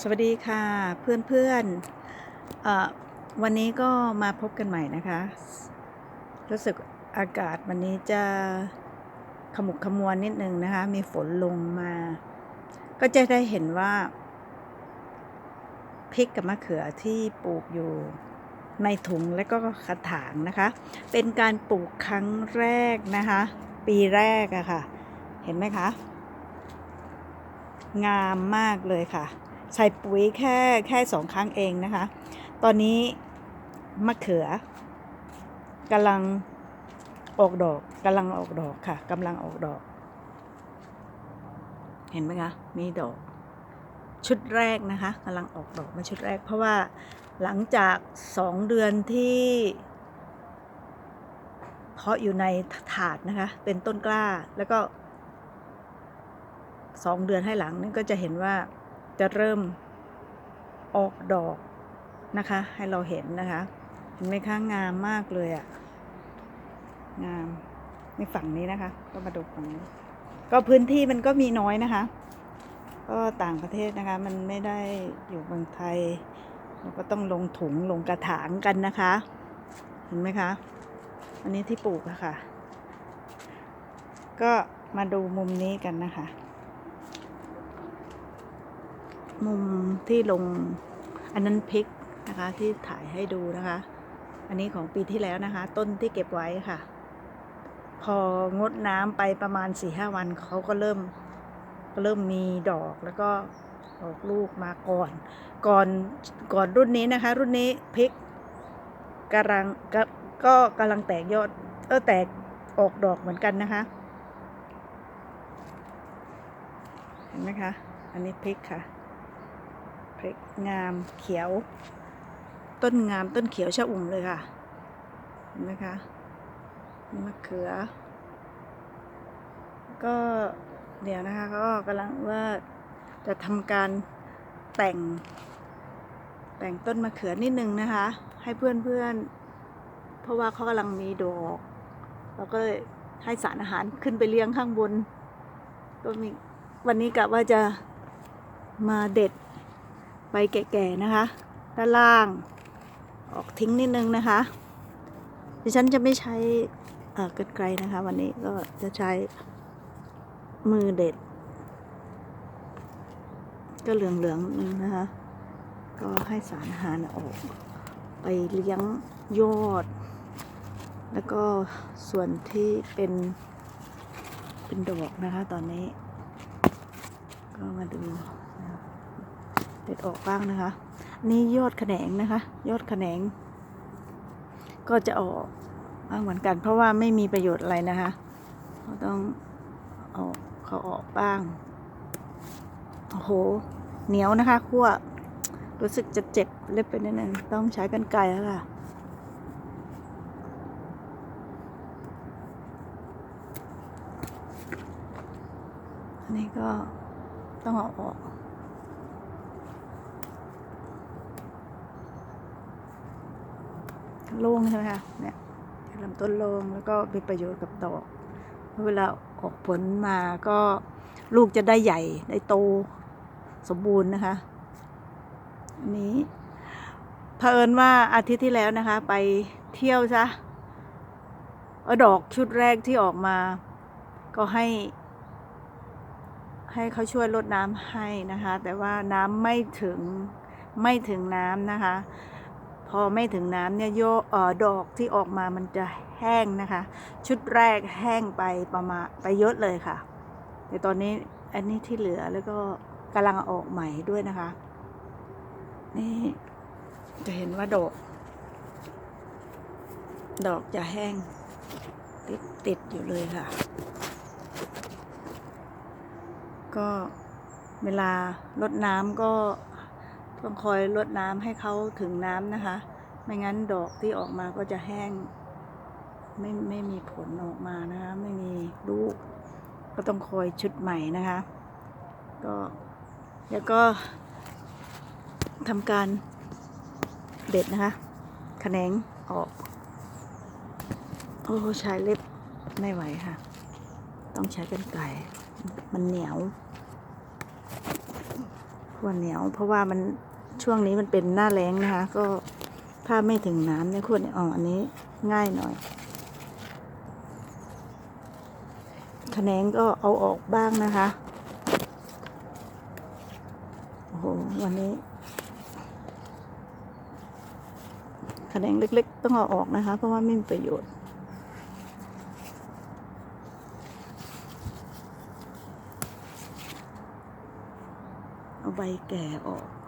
สวัสดีค่ะเพื่อนๆเอ่อนวันนี้ก็มาพบกันใหม่นะคะ รู้สึกอากาศวันนี้จะขมุกขมวนิดนึงนะคะ มีฝนลงมา ก็จะได้เห็นว่าพริกกับมะเขือที่ปลูกอยู่ในถุงและก็กระถางนะคะ เป็นการปลูกครั้งแรกนะคะ ปีแรกอะค่ะ เห็นไหมคะ งามมากเลยค่ะ ใส่ปุ๋ยแค่แค่สองครั้งเองนะคะ ตอนนี้มะเขือกำลังออกดอกกำลังออกดอกค่ะกำลังออกดอก เห็นไหมคะมีดอกชุดแรกนะคะกำลังออกดอกมาชุดแรก เพราะว่าหลังจากสองเดือนที่เพาะอยู่ในถาดนะคะ เป็นต้นกล้าแล้วก็สองเดือนให้หลังนี่ก็จะเห็นว่า จะเริ่มออกดอกนะคะ ให้เราเห็นนะคะ เห็นไหมคะงามมากเลยอะ่ะ งามในฝั่งนี้นะคะ ก็มาดูฝั่งนี้ ก็พื้นที่มันก็มีน้อยนะคะ ก็ต่างประเทศนะคะ มันไม่ได้อยู่เมืองไทย เราก็ต้องลงถุงลงกระถางกันนะคะ เห็นไหมคะ อันนี้ที่ปลูกอะค่ะ ก็มาดูมุมนี้กันนะคะ มุมที่ลงอันนั้นพริกนะคะที่ถ่ายให้ดูนะคะ อันนี้ของปีที่แล้วนะคะ ต้นที่เก็บไว้ค่ะ พองดน้ำไปประมาณสี่ห้าวันเขาก็เริ่มเริ่มมีดอกแล้วก็ออกลูกมาก่อน ก่อนก่อนรุ่นนี้นะคะ รุ่นนี้พริกกำลังก็ก็กำลังแตกยอดเออแตกออกดอกเหมือนกันนะคะ เห็นไหมคะ อันนี้พริกค่ะ พริกงามเขียว ต้นงามต้นเขียวชะอุ่มเลยค่ะเห็นไหมคะมะเขือ ก็เดี๋ยวนะคะก็กำลังว่าจะทำการแต่ง แต่งต้นมะเขือนิดนึงนะคะ ให้เพื่อนๆเพราะว่าเขากำลังมีดอกเราก็เลยให้สารอาหารขึ้นไปเลี้ยงข้างบน ก็มีวันนี้กะว่าจะมาเด็ด ใบแก่ๆนะคะ ด้านล่าง ออกทิ้งนิดนึงนะคะ ดิฉันจะไม่ใช้เกรรไกรนะคะ วันนี้ก็จะใช้มือเด็ด ก็เหลืองๆนิดนึงนะคะ ก็ให้สารอาหารออก ไปเลี้ยงยอด แล้วก็ส่วนที่เป็นเป็นดอกนะคะตอนนี้ ก็มาดู นะเด็ดออกบ้างนะคะ นี่ยอดแขนงนะคะ ยอดแขนง ก็จะออกบ้างเหมือนกัน เพราะว่าไม่มีประโยชน์อะไรนะคะเราต้องเออกเขาออกบ้างโอ้โหเหนียวนะคะคั่วรู้สึกจะเจ็บเล็บไปนิดนึงต้องใช้กันไกรแล้วค่ะอันนี้ก็ต้องเอาออก โล่งใช่ไหมคะเนี่ยลำต้นโล่งแล้วก็มีประโยชน์กับดอกเวลาออกผลมาก็ลูกจะได้ใหญ่ได้โตสมบูรณ์นะคะอันนี้เผอิญว่าอาทิตย์ที่แล้วนะคะ ไปเที่ยวซะเอาดอกชุดแรกที่ออกมา ก็ให้ ให้เขาช่วยลดน้ำให้นะคะ แต่ว่าน้ำไม่ถึงไม่ถึงน้ำนะคะ พอไม่ถึงน้ำเนี่ยโยเออดอกที่ออกมามันจะแห้งนะคะ ชุดแรกแห้งไปประมาณไปเยอะเลยค่ะแต่ตอนนี้อันนี้ที่เหลือแล้วก็กำลังออกใหม่ด้วยนะคะ นี่จะเห็นว่าดอก ดอกจะแห้ง ติดติดอยู่เลยค่ะ ก็เวลารดน้ำก็ ต้องคอยรดน้ำให้เขาถึงน้ำนะคะ ไม่งั้นดอกที่ออกมาก็จะแห้ง ไม่ไม่มีผลออกมานะคะ ไม่มีลูก ก็ต้องคอยชุดใหม่นะคะ ก็แล้วก็ทำการเด็ดนะคะแขนงออก โอ้ใช้เล็บไม่ไหวค่ะ ต้องใช้กันไก่มันเหนียวถั่วเหนียวเพราะว่ามัน ช่วงนี้มันเป็นหน้าแล้งนะคะ ก็ถ้าไม่ถึงน้ำเนี่ยขั้วเนียออนอันนี้ง่ายหน่อยขแขนงก็เอาออกบ้างนะคะ โอ้โห วันนี้ขแขนงเล็กๆ ต้องเอาออกนะคะ เพราะว่าไม่มีประโยชน์ เอาใบแก่ออก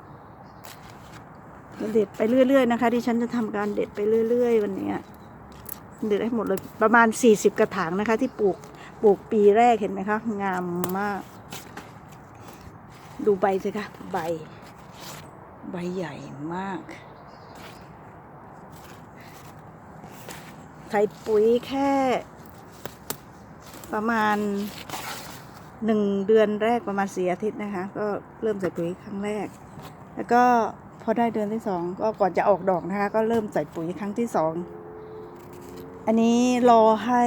เด็ดไปเรื่อย ๆ นะคะที่ฉันจะทำการเด็ดไปเรื่อย ๆ วันนี้เด็ดให้หมดเลยประมาณสี่สิบกระถางนะคะ ที่ปลูกปลูกปีแรกเห็นไหมคะงามมาก ดูใบสิคะใบ ใบใหญ่มากใส่ปุ๋ยแค่ ประมาณหนึ่งเดือนแรกประมาณสี่อาทิตย์นะคะ ก็เริ่มใส่ปุ๋ยครั้งแรก แล้วก็ พอได้เดือนที่สองก็ก่อนจะออกดอกนะคะ ก็เริ่มใส่ปุ๋ยครั้งที่สองอันนี้รอให้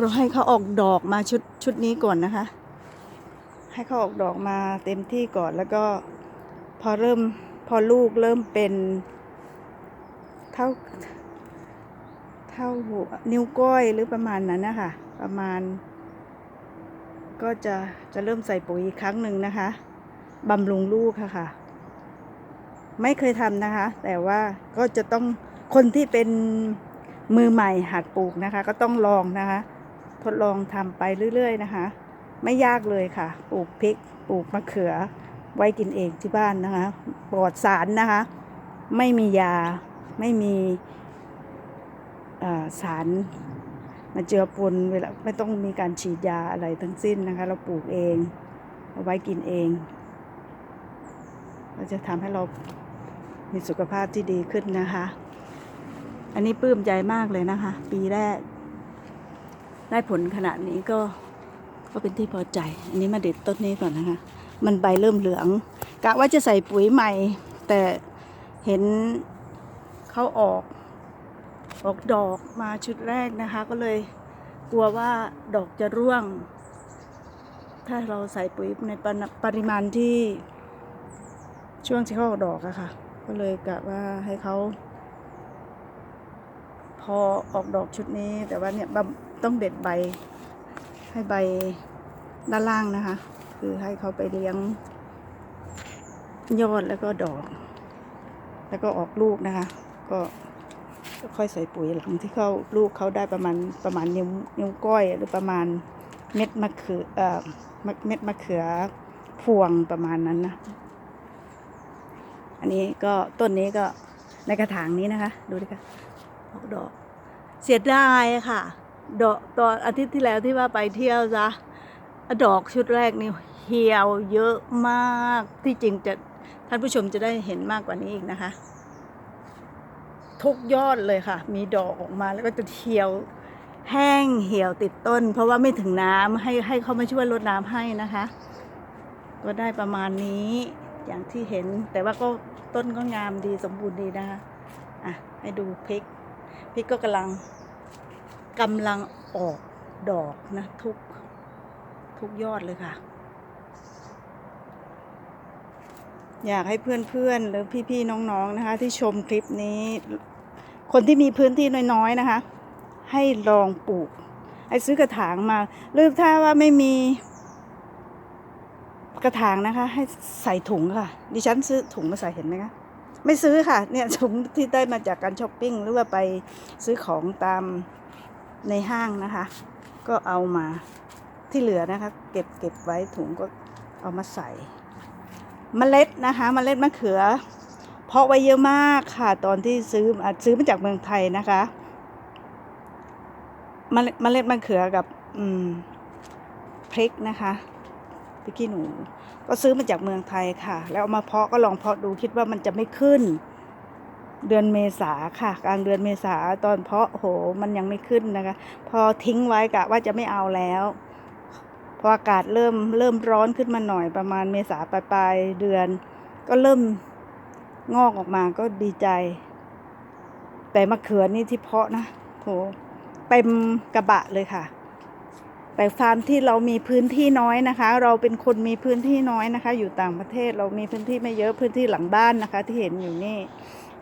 รอให้เขาออกดอกมาชุดชุดนี้ก่อนนะคะ ให้เขาออกดอกมาเต็มที่ก่อนแล้วก็พอเริ่มพอลูกเริ่มเป็น เท่า เท่าหัวนิ้วก้อยหรือประมาณนั้นนะคะประมาณ ก็จะจะเริ่มใส่ปุ๋ยอีกครั้งหนึ่งนะคะบำรุงลูกค่ะค่ะ ไม่เคยทำนะคะ แต่ว่าก็จะต้องคนที่เป็นมือใหม่หัดปลูกนะคะ ก็ต้องลองนะคะ ทดลองทำไปเรื่อย ๆ นะคะ ไม่ยากเลยค่ะ ปลูกพริก ปลูกมะเขือ ไว้กินเองที่บ้านนะคะปลอดสารนะคะ ไม่มียาไม่มีสารมาเจือปนเวลาไม่ต้องมีการฉีดยาอะไรทั้งสิ้นนะคะ เราปลูกเองเอาไว้กินเอง เราจะทำให้เรา มีสุขภาพที่ดีขึ้นนะคะ อันนี้ปลื้มใจมากเลยนะคะ ปีแรก ได้ผลขนาดนี้ก็ก็เป็นที่พอใจ อันนี้มาเด็ดต้นนี้ก่อนนะคะ มันใบเริ่มเหลืองกะว่าจะใส่ปุ๋ยใหม่ แต่เห็นเขาออก ออกดอกมาชุดแรกนะคะ ก็เลยกลัวว่าดอกจะร่วง ถ้าเราใส่ปุ๋ยในปริมาณที่ช่วงที่เขาออกดอกอะค่ะ ก็เลยกะว่าให้เขา พอออกดอกชุดนี้ แต่ว่าเนี่ยต้องเด็ดใบ ให้ใบด้านล่างนะคะ คือให้เขาไปเลี้ยง ยอดแล้วก็ดอก แล้วก็ออกลูกนะคะ ก็ค่อยใส่ปุ๋ยหลังที่เขาลูกเขาได้ประมาณประมาณนิ้วนิ้วก้อยหรือประมาณเม็ดมะเขือเอ่อเม็ดมะเขือพวงประมาณนั้นนะ อันนี้ก็ต้นนี้ก็ในกระถางนี้นะคะ ดูดิค่ะออกดอก เสียดายค่ะ ดอกตอนอาทิตย์ที่แล้วที่ว่าไปเที่ยวซะดอกชุดแรกนี่เหี่ยวเยอะมากที่จริงจะท่านผู้ชมจะได้เห็นมากกว่านี้อีกนะคะ ทุกยอดเลยค่ะ มีดอกออกมาแล้วก็จะเหี่ยวแห้งเหี่ยวติดต้น เพราะว่าไม่ถึงน้ำให้ให้เขามาช่วยรดน้ำให้นะคะ ก็ได้ประมาณนี้ อย่างที่เห็นแต่ว่าก็ต้นก็งามดีสมบูรณ์ดีนะคะอะให้ดูพริกพริกก็กำลังกำลังออกดอกนะทุกทุกยอดเลยค่ะ อยากให้เพื่อนๆ หรือพี่ๆ น้องๆ นะคะ ที่ชมคลิปนี้ คนที่มีพื้นที่น้อยๆ นะคะ ให้ลองปลูก ให้ซื้อกระถางมาหรือถ้าว่าไม่มี กระถางนะคะ ให้ใส่ถุงค่ะ ดิฉันซื้อถุงมาใส่เห็นไหมคะไม่ซื้อค่ะ เนี่ยถุงที่ได้มาจากการช้อปปิ้งหรือว่าไปซื้อของตามในห้างนะคะ ก็เอามาที่เหลือนะคะ เก็บเก็บไว้ถุงก็เอามาใส่เมล็ดนะคะเมล็ดมะเขือ เพาะไว้เยอะมากค่ะ ตอนที่ซื้อซื้อมาจากเมืองไทยนะคะเมล็ดเมล็ดมะเขือกับอืมพริกนะคะพริกขี้หนู ก็ซื้อมาจากเมืองไทยค่ะ แล้วเอามาเพาะก็ลองเพาะดูคิดว่ามันจะไม่ขึ้น เดือนเมษาค่ะ กลางเดือนเมษาตอนเพาะโหมันยังไม่ขึ้นนะคะ พอทิ้งไว้กะว่าจะไม่เอาแล้วพออากาศเริ่มเริ่มร้อนขึ้นมาหน่อยประมาณเมษาปลายปลายเดือน ก็เริ่มงอกออกมาก็ดีใจ แต่มะเขือนี่ที่เพาะนะโหเต็มกระบะเลยค่ะ แต่ฟาร์มที่เรามีพื้นที่น้อยนะคะ เราเป็นคนมีพื้นที่น้อยนะคะ อยู่ต่างประเทศเรามีพื้นที่ไม่เยอะพื้นที่หลังบ้านนะคะ ที่เห็นอยู่นี่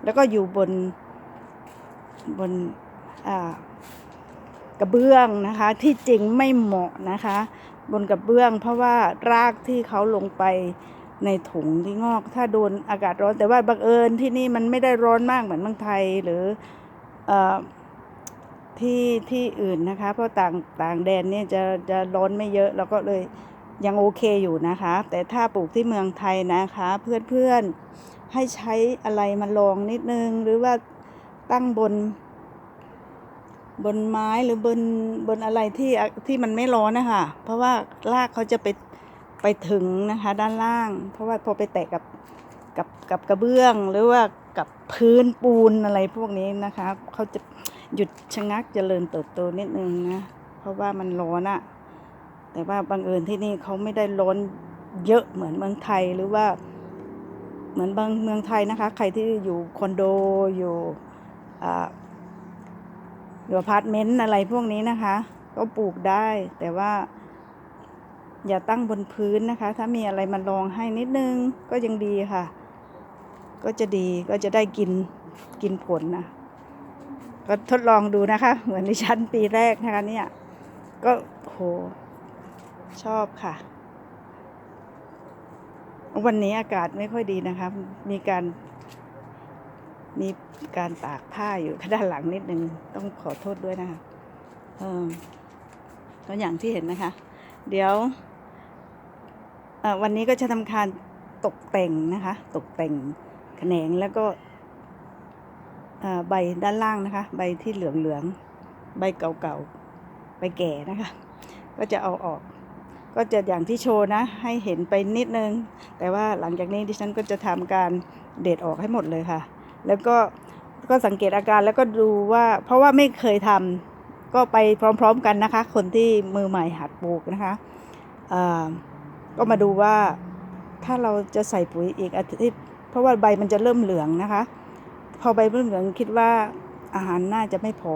แล้วก็อยู่บนบนกระเบื้องนะคะ ที่จริงไม่เหมาะนะคะ บนกระเบื้อง เพราะว่ารากที่เขาลงไปในถุงที่งอก ถ้าโดนอากาศร้อนแต่ว่าบังเอิญที่นี่มันไม่ได้ร้อนมากเหมือนเมืองไทยหรืออ ที่ที่อื่นนะคะ เพราะต่างต่างแดนเนี่ยจะจะร้อนไม่เยอะเราก็เลยยังโอเคอยู่นะคะ แต่ถ้าปลูกที่เมืองไทยนะคะ เพื่อนๆให้ใช้อะไรมาลองนิดนึง หรือว่าตั้งบน บนไม้หรือบนบนอะไรที่ที่มันไม่ร้อนนะคะเพราะว่ารากเขาจะไปไปถึงนะคะ ด้านล่าง เพราะว่าพอไปแตะกับกับกับกระเบื้องหรือว่ากับพื้นปูนอะไรพวกนี้นะคะเขาจะ หยุดชะงักเจริญเติบโตนิดนึงนะเพราะว่ามันร้อนอะแต่ว่าบังเอิญที่นี่เขาไม่ได้ร้อนเยอะเหมือนเมืองไทยหรือว่า เหมือนบางเมืองไทยนะคะ ใครที่อยู่คอนโดอยู่อ่าหรือพาร์ตเมนต์อะไรพวกนี้นะคะ ก็ปลูกได้ แต่ว่า อย่าตั้งบนพื้นนะคะ ถ้ามีอะไรมาลองให้นิดนึงก็ยังดีค่ะ ก็จะดีก็จะได้กินกินผลนะ ก็ทดลองดูนะคะ เหมือนในชั้นปีแรกนะคะเนี่ย ก็โหชอบค่ะ วันนี้อากาศไม่ค่อยดีนะคะ มีการมีการตากผ้าอยู่ด้านหลังนิดนึง ต้องขอโทษด้วยนะคะเออก็อย่างที่เห็นนะคะ เดี๋ยววันนี้ก็จะทำการตกแต่งนะคะ ตกแต่งแขนงแล้วก็ ใบด้านล่างนะคะ ใบที่เหลืองๆ ใบเก่าๆ ใบแก่นะคะ ก็จะเอาออก ก็จะอย่างที่โชว์นะ ให้เห็นไปนิดนึง แต่ว่าหลังจากนี้ดิฉันก็จะทำการเด็ดออกให้หมดเลยค่ะ แล้วก็ก็สังเกตอาการแล้วก็ดูว่า เพราะว่าไม่เคยทำก็ไปพร้อมๆกันนะคะ คนที่มือใหม่หัดปลูกนะคะก็มาดูว่าถ้าเราจะใส่ปุ๋ยอีกอาทิตย์เพราะว่าใบมันจะเริ่มเหลืองนะคะ พอใบเริ่มเหลืองคิดว่าอาหารน่าจะไม่พอ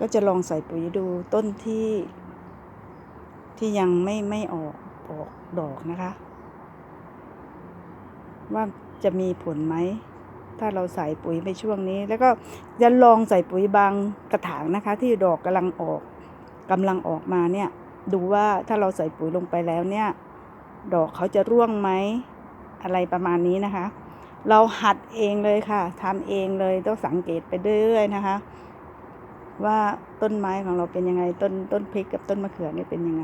ก็จะลองใส่ปุ๋ยดูต้นที่ที่ยังไม่ไม่ออกออกดอกนะคะ ว่าจะมีผลไหม ถ้าเราใส่ปุ๋ยไปช่วงนี้ แล้วก็จะลองใส่ปุ๋ยบางกระถางนะคะ ที่ดอกกำลังออกกำลังออกมาเนี่ย ดูว่าถ้าเราใส่ปุ๋ยลงไปแล้วเนี่ย ดอกเขาจะร่วงไหม อะไรประมาณนี้นะคะ เราหัดเองเลยค่ะทำเองเลยต้องสังเกตไปเรื่อยๆนะคะ ว่าต้นไม้ของเราเป็นยังไง ต้นต้นพริกกับต้นมะเขือนี่เป็นยังไง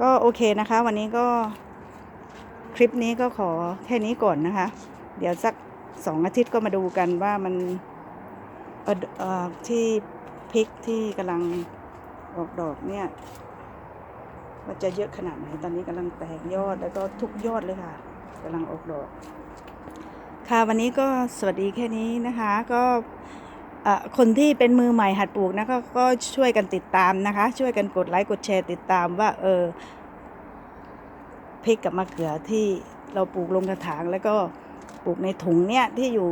ก็โอเคนะคะ วันนี้ก็คลิปนี้ก็ขอแค่นี้ก่อนนะคะ เดี๋ยวสักสองอาทิตย์ก็มาดูกันว่ามันเออเออที่พริกที่กำลังออกดอกเนี่ยมันจะเยอะขนาดไหนตอนนี้กำลังแตกยอดแล้วก็ทุกยอดเลยค่ะกำลังออกดอก ค่ะวันนี้ก็สวัสดีแค่นี้นะคะก็คนที่เป็นมือใหม่หัดปลูกนะก็ก็ช่วยกันติดตามนะคะ ช่วยกันกดไลค์กดแชร์ติดตามว่าเออพริกกับมะเขือที่เราปลูกลงกระถางแล้วก็ปลูกในถุงเนี่ยที่อยู่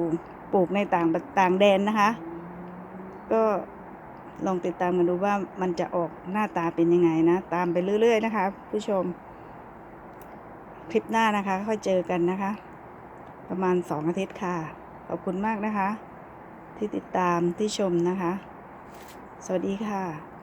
ปลูกในต่างต่างแดนนะคะ ก็ลองติดตามกันดูว่ามันจะออกหน้าตาเป็นยังไงนะ ตามไปเรื่อย ๆ นะคะ ผู้ชม คลิปหน้านะคะ ค่อยเจอกันนะคะ ประมาณสองอาทิตย์ค่ะ ขอบคุณมากนะคะ ที่ติดตามที่ชมนะคะ สวัสดีค่ะ